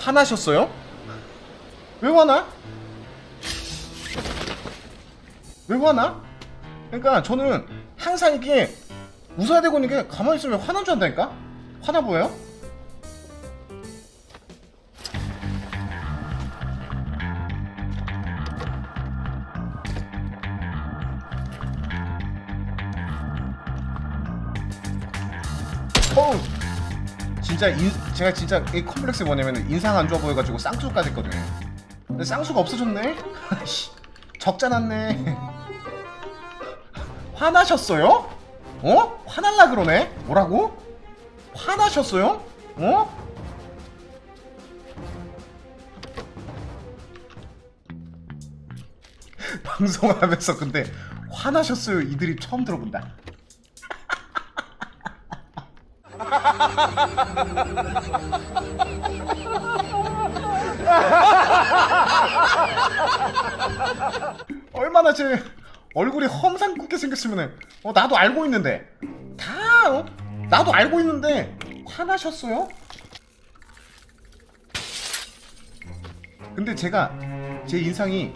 화나셨어요? 왜 화나? 왜 화나? 그러니까 저는 항상 이게 웃어야 되고 있는 게 가만히 있으면 화난 줄 안다니까? 화나 보여요? 진짜 인, 제가 진짜 이 컴플렉스 뭐냐면 인상 안 좋아 보여가지고 쌍수까지 했거든요 근데 쌍수가 없어졌네? 적자 났네 화나셨어요? 어? 화날라 그러네? 뭐라고? 화나셨어요? 어? 방송하면서 근데 화나셨어요 이들이 처음 들어본다 얼마나 제 얼굴이 험상궂게 생겼으면은 어 나도 알고 있는데 다 어? 나도 알고 있는데 화나셨어요? 근데 제가 제 인상이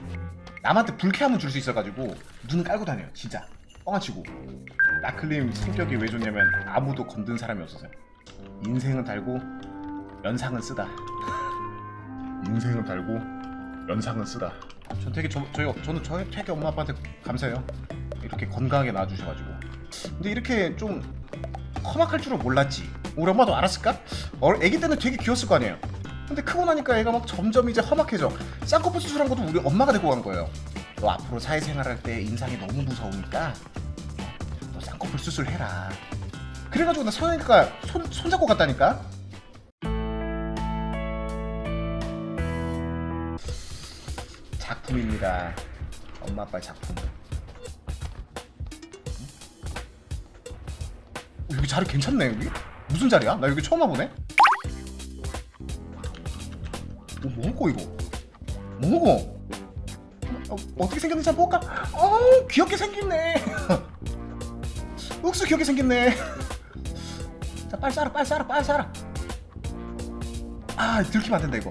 남한테 불쾌함을 줄 수 있어가지고 눈을 깔고 다녀요 진짜 뻥아치고 나클림 성격이 왜 좋냐면 아무도 건든 사람이 없어서요 인생은 달고 연상은 쓰다. 인생은 달고 연상은 쓰다. 전 되게 저, 저희 저는 저희 되게 엄마 아빠한테 감사해요. 이렇게 건강하게 낳아주셔가지고. 근데 이렇게 좀 험악할 줄은 몰랐지. 우리 엄마도 알았을까? 어, 애기 때는 되게 귀여웠을 거 아니에요. 근데 크고 나니까 애가 막 점점 이제 험악해져. 쌍꺼풀 수술한 것도 우리 엄마가 데리고 간 거예요. 너 앞으로 사회생활할 때 인상이 너무 무서우니까 너 쌍꺼풀 수술해라 그래가지고 나 성형외과 손, 손잡고 갔다니까 작품입니다. 엄마 아빠의 작품. 어, 여기 자리 괜찮네 여기. 무슨 자리야? 나 여기 처음 와보네. 어, 뭐고 이거? 뭐고? 어, 어떻게 생겼는지 한번 볼까? 어, 귀엽게 생겼네. 욱수 귀엽게 생겼네. 자, 빨리 싸라, 빨리 싸라, 빨리 싸라. 아, 들키면 안 된다 이거.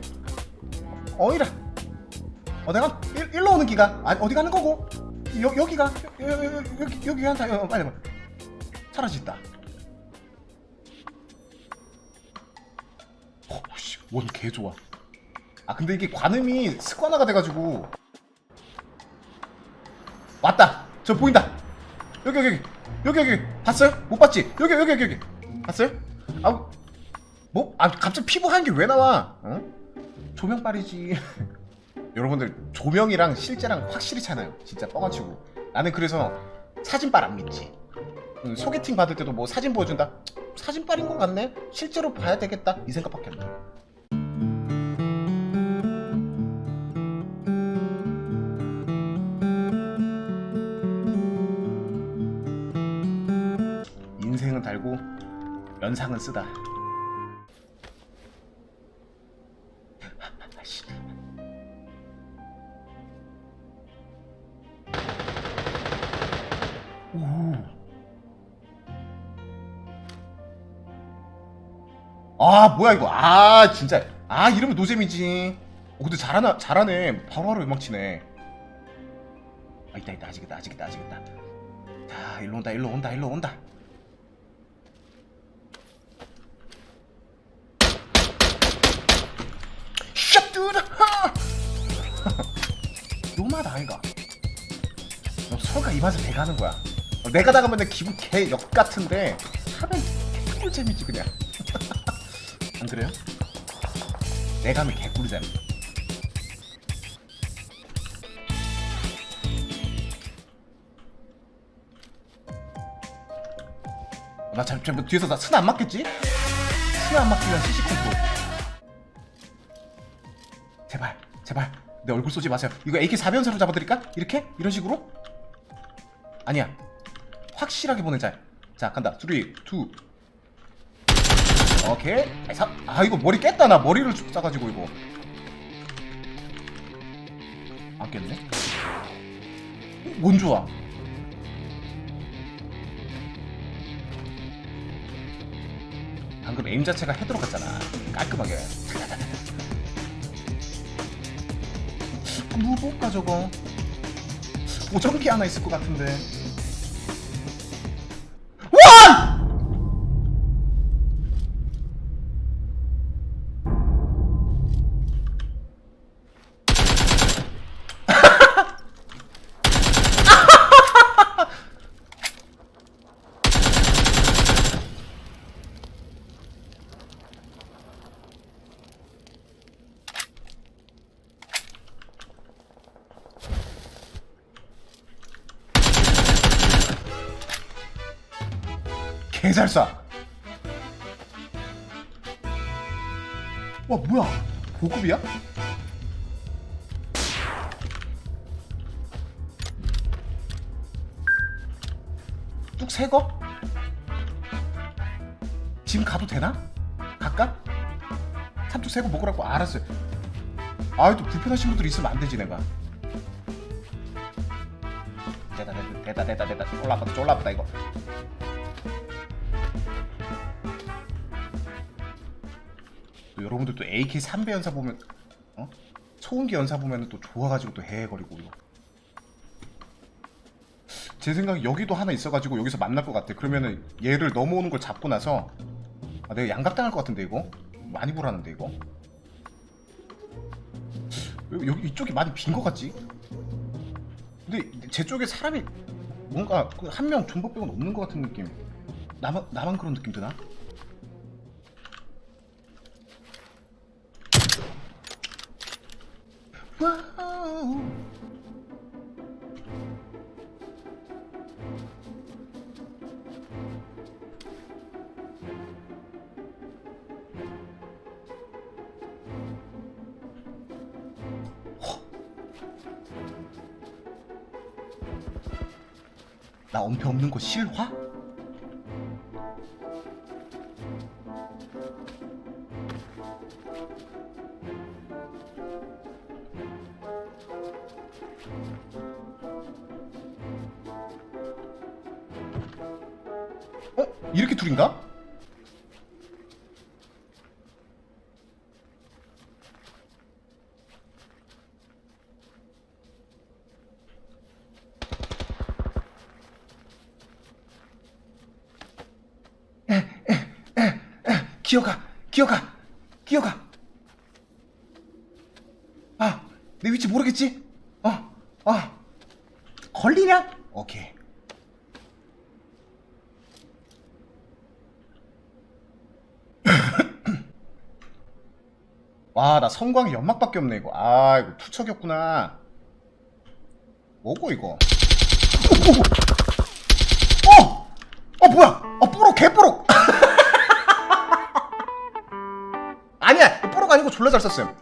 어이라. 어 내가 일, 일로 오는 기가. 아니 어디 가는 거고? 여, 여기가. 여, 여, 여, 여기 여기 한타 여, 빨리 빨리 사라졌다. 어씨 원 개 좋아. 아 근데 이게 관음이 습관화가 돼가지고. 왔다. 저 보인다. 여기 여기 여기. 여기 여기. 봤어요? 못 봤지? 여기 여기 여기 여기 봤어요? 아뭐? 아 갑자기 피부 하얀 게 왜 나와? 어? 조명 빨이지. 여러분들 조명이랑 실제랑 확실히 차나요. 진짜 뻥아치고. 나는 그래서 사진빨 안 믿지. 음, 소개팅 받을 때도 뭐 사진 보여준다? 사진빨인 것 같네? 실제로 봐야 되겠다. 이 생각밖에 안나 인생은 달고 연상은 쓰다. 아 뭐야 이거. 아 진짜. 아 이러면 노잼이지. 어, 근데 잘하나 잘하네. 바로바로 음악 치네. 아 있다 있다. 아직 있다 아직 있다 아직 있다. 자 일로 온다 일로 온다 일로 온다 요마다 아이가 너 설가 이 맛에 배가는 거야. 어, 내가 나가면 기분 개 역 같은데 하면 개꿀잼이지 그냥. 안 그래요? 내가 하면 개꿀잼. 나 잠, 잠, 뒤에서 나 스나 안 맞겠지? 스나 안 맞기면 컨트롤. 제발, 제발. 내 얼굴 쏘지 마세요. 이거 AK 4변사로 잡아드릴까? 이렇게? 이런 식으로? 아니야. 확실하게 보내자. 자, 간다. 3, 2. 오케이. 사, 아, 이거 머리 깼다. 나 머리를 쭉 싸가지고, 이거. 안 깼네? 어, 뭔 좋아? 방금 에임 자체가 헤드로 갔잖아. 깔끔하게. 뭐 볼까 저거 보정기 하나 있을 것 같은데 와! 쏴. 와 뭐야? 고급이야? 뚝 새거? 지금 가도 되나? 갈까? 삼뚝 새거 먹으라고 알았어요. 아이 또 불편하신 분들 있으면 안 되지 내가. 됐다 됐다 됐다 됐다 됐다 쫄라보다 쫄라보다 이거. 또 여러분들 또 AK 3배 연사 보면 어? 소음기 연사 보면 또 좋아가지고 또 헤헤거리고 이거. 제 생각에 여기도 하나 있어가지고 여기서 만날 것 같아. 그러면은 얘를 넘어오는 걸 잡고 나서 아, 내가 양각당할 것 같은데 이거 많이 불하는데 이거. 여기, 이쪽이 많이 빈 것 같지? 근데 제 쪽에 사람이 뭔가 그한명 존버 빼고는 없는 것 같은 느낌. 나만 나만 그런 느낌 드나? 와우. 나 엄폐 없는 거 실화? 어? 이렇게 둘인가? 기어가, 기어가, 기어가. 아, 내 위치 모르겠지? 어, 어. 걸리냐? 오케이. 와, 나 성광이 연막밖에 없네, 이거. 아, 이거 투척이었구나. 뭐고, 이거? 어! 어! 어, 뭐야? 어, 뽀록, 개뽀록! 아니야, 뽀록 아니고 졸라 잘 썼음.